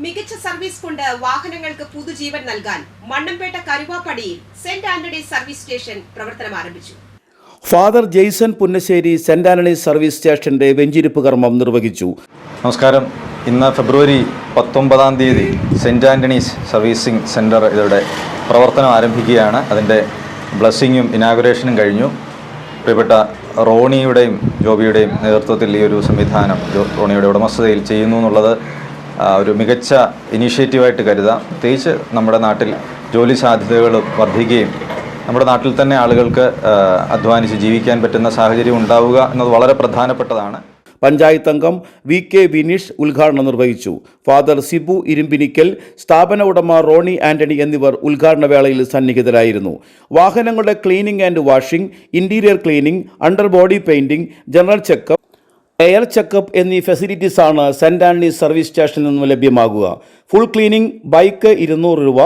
മികച്ച സർവീസ് കൊണ്ട് വാഹനങ്ങൾക്ക് പുതുജീവൻ നൽകാൻ മണ്ണമ്പേട്ട കരുവാപ്പടിയിൽ സെന്റ് ആന്റണീസ് സർവീസ് സ്റ്റേഷൻ പ്രവർത്തനം ആരംഭിച്ചു. Father Jaison Punnassery saint Antony's service സ്റ്റേഷന്റെ വെഞ്ചിരിപ്പ് കർമ്മം നിർവഹിച്ചു. നമസ്കാരം. ഇന്ന് ഫെബ്രുവരി പത്തൊമ്പതാം തീയതി സെന്റ് ആന്റണീസ് സർവീസിംഗ് സെന്റർ ഇതിവിടെ പ്രവർത്തനം ആരംഭിക്കുകയാണ്. അതിന്റെ ബ്ലസ്സിങ്ങും ഇനാഗുറേഷനും കഴിഞ്ഞു. പ്രിയപ്പെട്ട റോണിയുടെയും ജോബിയുടെയും നേതൃത്വത്തിൽ ഈ ഒരു സംവിധാനം റോണിയുടെ ഉടമസ്ഥതയിൽ ചെയ്യുന്നു എന്നുള്ളത് ഒരു മികച്ച ഇനീഷ്യേറ്റീവായിട്ട് കരുതാം. പ്രത്യേകിച്ച് നമ്മുടെ നാട്ടിൽ ജോലി സാധ്യതകൾ വർദ്ധിക്കുകയും നമ്മുടെ നാട്ടിൽ തന്നെ ആളുകൾക്ക് അധ്വാനിച്ച് ജീവിക്കാൻ പറ്റുന്ന സാഹചര്യം ഉണ്ടാവുക എന്നത് വളരെ പ്രധാനപ്പെട്ടതാണ്. പഞ്ചായത്ത് അംഗം വി കെ വിനീഷ് ഉദ്ഘാടനം നിർവഹിച്ചു. ഫാദർ സിബു ഇരുമ്പിനിക്കൽ സ്ഥാപന ഉടമ റോണി ആന്റണി എന്നിവർ ഉദ്ഘാടന വേളയിൽ സന്നിഹിതരായിരുന്നു. വാഹനങ്ങളുടെ cleaning and washing interior cleaning under body painting general checkup air checkup എന്നീ ഫെസിലിറ്റീസാണ് സെന്റ് ആന്റണീസ് സർവീസ് സ്റ്റേഷനിൽ നിന്നും ലഭ്യമാകുക. ഫുൾ ക്ലീനിംഗ് ബൈക്ക് ഇരുന്നൂറ് രൂപ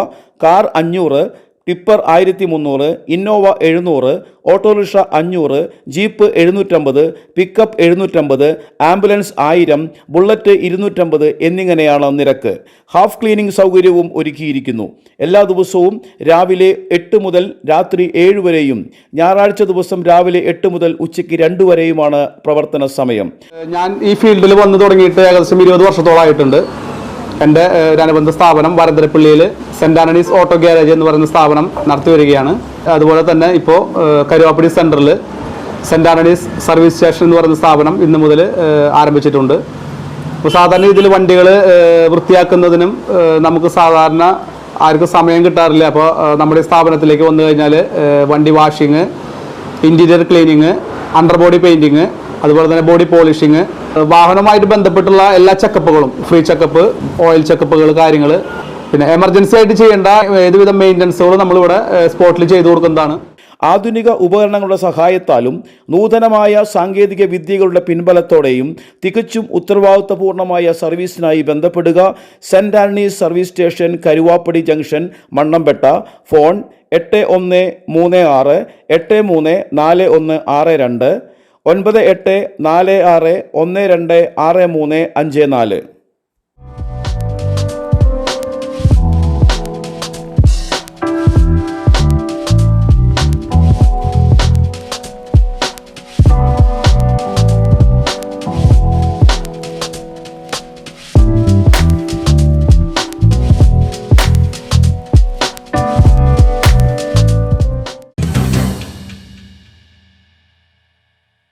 കാർ അഞ്ഞൂറ് ടിപ്പർ ആയിരത്തി മുന്നൂറ് ഇന്നോവ എഴുന്നൂറ് ഓട്ടോറിക്ഷ അഞ്ഞൂറ് ജീപ്പ് എഴുന്നൂറ്റമ്പത് പിക്കപ്പ് എഴുന്നൂറ്റമ്പത് ആംബുലൻസ് ആയിരം ബുള്ളറ്റ് ഇരുന്നൂറ്റമ്പത് എന്നിങ്ങനെയാണ് നിരക്ക്. ഹാഫ് ക്ലീനിംഗ് സൗകര്യവും ഒരുക്കിയിരിക്കുന്നു. എല്ലാ ദിവസവും രാവിലെ എട്ട് മുതൽ രാത്രി ഏഴ് വരെയും ഞായറാഴ്ച ദിവസം രാവിലെ എട്ട് മുതൽ ഉച്ചയ്ക്ക് രണ്ട് വരെയുമാണ് പ്രവർത്തന സമയം. ഞാൻ ഈ ഫീൽഡിൽ വന്നു തുടങ്ങിയിട്ട് ഏകദേശം ഇരുപത് വർഷത്തോളമായിട്ടുണ്ട് എന്റെ ഒരു അനുബന്ധ സ്ഥാപനം വരന്തരപ്പള്ളിയിൽ സെന്റ് ആന്റണീസ് ഓട്ടോ ഗ്യാരേജ് എന്ന് പറയുന്ന സ്ഥാപനം നടത്തി വരികയാണ്. അതുപോലെ തന്നെ ഇപ്പോൾ കരുവാപ്പടി സെന്ററിൽ സെന്റ് ആന്റണീസ് സർവീസ് സ്റ്റേഷൻ എന്ന് പറയുന്ന സ്ഥാപനം ഇന്ന് മുതൽ ആരംഭിച്ചിട്ടുണ്ട്. അപ്പോൾ സാധാരണ ഇതിൽ വണ്ടികൾ വൃത്തിയാക്കുന്നതിനും നമുക്ക് സാധാരണ ആർക്കും സമയം കിട്ടാറില്ല. അപ്പോൾ നമ്മുടെ സ്ഥാപനത്തിലേക്ക് വന്നു കഴിഞ്ഞാൽ വണ്ടി washing interior cleaning under body painting അതുപോലെ തന്നെ ബോഡി പോളിഷിങ് വാഹനവുമായിട്ട് ബന്ധപ്പെട്ടുള്ള എല്ലാ ചെക്കപ്പുകളും ഫ്രീ ചെക്കപ്പ് ഓയിൽ ചെക്കപ്പുകൾ കാര്യങ്ങൾ. പിന്നെ എമർജൻസി ആയിട്ട് ചെയ്യേണ്ട ഏതുവിധ മെയിന്റനൻസുകളും നമ്മളിവിടെ സ്പോട്ടിൽ ചെയ്തു കൊടുക്കുന്നതാണ്. ആധുനിക ഉപകരണങ്ങളുടെ സഹായത്താലും നൂതനമായ സാങ്കേതിക വിദ്യകളുടെ പിൻബലത്തോടെയും തികച്ചും ഉത്തരവാദിത്തപൂർണമായ സർവീസിനായി ബന്ധപ്പെടുക. Saint Antony's service station Karuvappady junction Mannampetta. Phone എട്ട് ഒന്ന് മൂന്ന് ആറ് എട്ട് മൂന്ന് നാല് ഒന്ന് ആറ് രണ്ട്. ഒൻപത് എട്ട് നാല് ആറ് ഒന്ന് രണ്ട് ആറ് മൂന്ന് അഞ്ച് നാല്.